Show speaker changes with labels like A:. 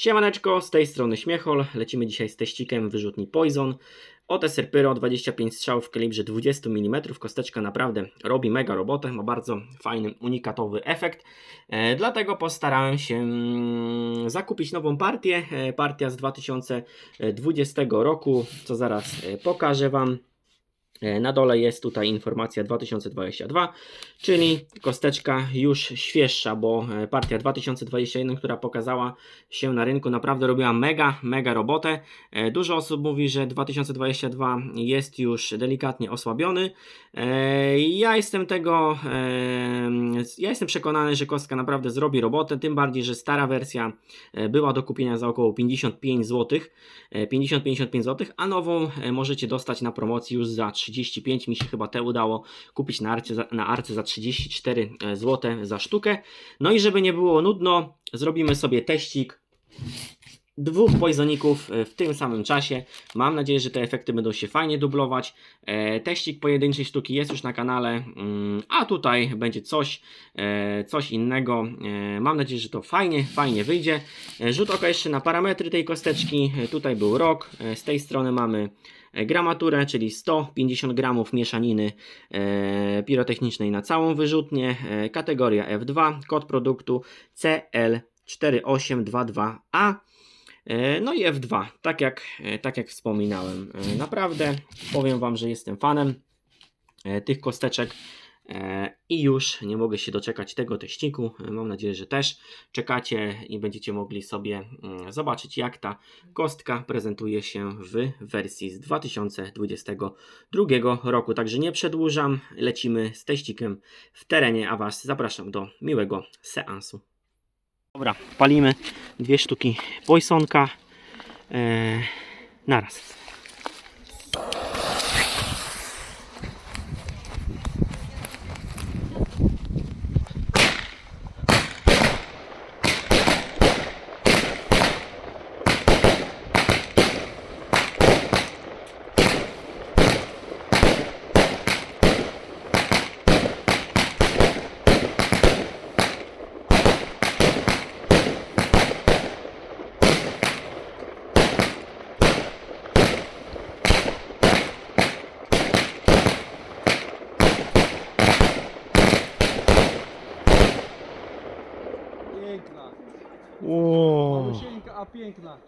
A: Siemaneczko, z tej strony Śmiechol. Lecimy dzisiaj z teścikiem wyrzutni Poison. OTSR Pyro 25 strzałów w kalibrze 20 mm. Kosteczka naprawdę robi mega robotę, ma bardzo fajny, unikatowy efekt. E, dlatego postarałem się mm, zakupić nową partię. E, partia z 2020 roku, co zaraz e, pokażę Wam. E, Na dole jest tutaj informacja 2022, czyli kosteczka już świeższa, bo e, partia 2021, która pokazała się na rynku, naprawdę robiła mega, mega robotę. E, Dużo osób mówi, że 2022 jest już delikatnie osłabiony. Ja jestem tego, ja jestem przekonany, że kostka naprawdę zrobi robotę, tym bardziej, że stara wersja e, była do kupienia za około 55 zł, 50-55 zł, a nową e, możecie dostać na promocji już za 35. Mi się chyba te udało kupić na arce na arce za 34 zł za sztukę. No i żeby nie było nudno, zrobimy sobie teścik dwóch poisoników e, w tym samym czasie. Mam nadzieję, że te efekty będą się fajnie dublować. E, Teścik pojedynczej sztuki jest już na kanale, mm, a tutaj będzie coś, e, coś innego. E, Mam nadzieję, że to fajnie, fajnie wyjdzie. E, Rzut oka jeszcze na parametry tej kosteczki. E, Tutaj był rok, z tej strony mamy gramaturę, czyli 150 gramów mieszaniny e, pirotechnicznej na całą wyrzutnię. E, Kategoria F2, kod produktu CL4822A. E, No i F2, tak jak, e, tak jak wspominałem. E, Naprawdę powiem Wam, że jestem fanem tych kosteczek i już nie mogę się doczekać tego teściku. Mam nadzieję, że też czekacie i będziecie mogli sobie mm, zobaczyć, jak ta kostka prezentuje się w wersji z 2022 roku. Także nie przedłużam, lecimy z teścikiem w terenie, a Was zapraszam do miłego seansu. Dobra, palimy dwie sztuki Poisonka e, naraz. Wow.
B: A piękna.